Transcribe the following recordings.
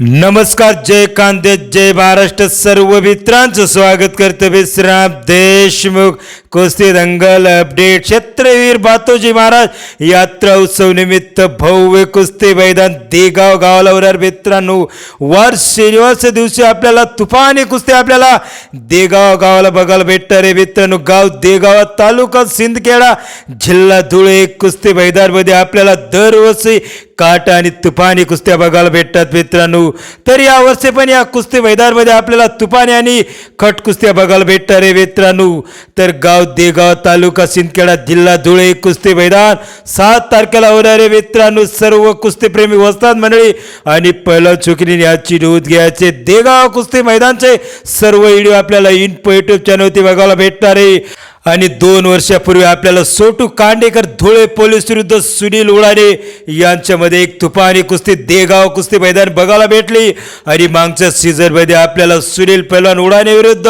नमस्कार जय कांदे जय महाराष्ट्र सर्व मित्रांचं स्वागत करतो विश्राम देशमुख कुस्ती दंगल अपडेट क्षेत्रवीर बातोजी महाराज यात्रा उत्सव निमित्त भव्य कुस्ती मैदान देगाव गावाला होणार मित्रांनो. वार शनिवारच्या दिवशी आपल्याला तुफानी कुस्ती आपल्याला देगाव गावाला बघायला भेटणार आहे मित्रांनो. गाव देगाव तालुका सिंदखेडा जिल्हा धुळे कुस्ती मैदानमध्ये आपल्याला दरवर्षी काट आणि तुफानी कुस्त्या बघायला भेटतात मित्रांनो. तर या वर्षी पण या कुस्ती मैदानमध्ये आपल्याला तुफानी आणि खट कुस्त्या बघायला भेटणार आहे मित्रांनो. तर गाव देगाव तालुका सिंदखेडा जिल्हा धुळे कुस्ती मैदान सात तारखेला होणार आहे मित्रांनो. सर्व कुस्तीप्रेमी वस्तात मंडळी आणि पहिला चुकीने याची नोंद घ्यायचे देगाव कुस्ती मैदानचे सर्व व्हिडिओ आपल्याला इन युट्यूब चॅनलवरती बघायला भेटणार आहे. आणि दोन वर्षापूर्वी आपल्याला सोटू कांडेकर धुळे पोलीस विरुद्ध सुनील उडाणे यांच्यामध्ये एक तुफानी कुस्ती देगाव कुस्ती मैदान बघायला भेटली. आणि मागच्या सीझनमध्ये आपल्याला सुनील पैलवान उडाणे विरुद्ध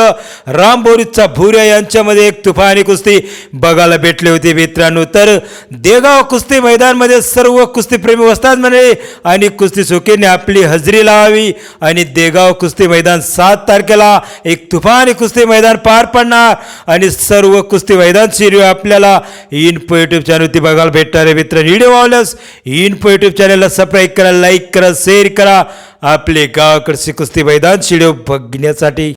राम बोरीचा भुऱ्या यांच्यामध्ये एक तुफानी कुस्ती बघायला भेटली होती मित्रांनो. तर देगाव कुस्ती मैदानमध्ये सर्व कुस्तीप्रेमी वस्तात म्हणे आणि कुस्ती चोकीने आपली हजेरी लावावी आणि देगाव कुस्ती मैदान सात तारखेला एक तुफानी कुस्ती मैदान पार पडणार. आणि सर्व कुस्ती मैदान सिरियो आपल्याला इन्फो यूट्यूब चॅनलवरती बघायला भेटणार आहे मित्र व्हिडिओ आवडल्यास इन्फो यूट्यूब चॅनलला सबस्क्राईब करा लाईक करा शेअर करा. आपले गावाकडचे कुस्ती मैदान व्हिडिओ बघण्यासाठी.